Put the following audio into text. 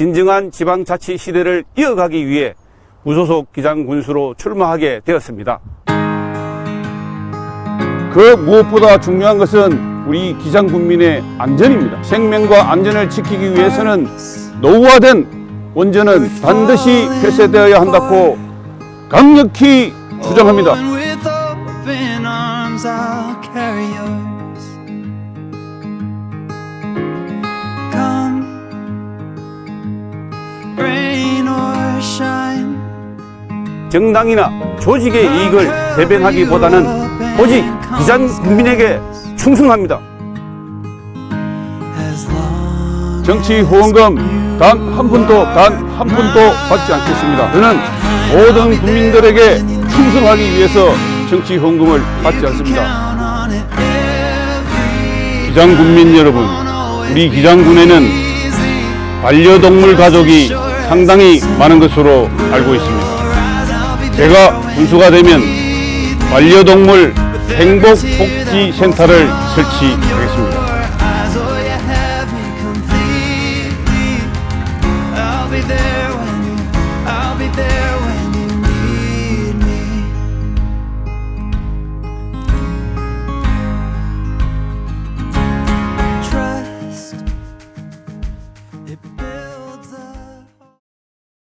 진정한 지방자치 시대를 이어가기 위해 무소속 기장군수로 출마하게 되었습니다. 그 무엇보다 중요한 것은 우리 기장군민의 안전입니다. 생명과 안전을 지키기 위해서는 노후화된 원전은 반드시 폐쇄되어야 한다고 강력히 주장합니다. 정당이나 조직의 이익을 대변하기보다는 오직 기장군민에게 충성합니다. As long 정치 후원금 단 한 푼도 단 한 푼도 받지 않겠습니다. 저는 모든 국민들에게 충성하기 위해서 정치 후원금을 받지 않습니다. 기장군민 여러분, 우리 기장군에는 반려동물 가족이 상당히 많은 것으로 알고 있습니다. 제가 군수가 되면 반려동물 행복복지센터를 설치하겠습니다.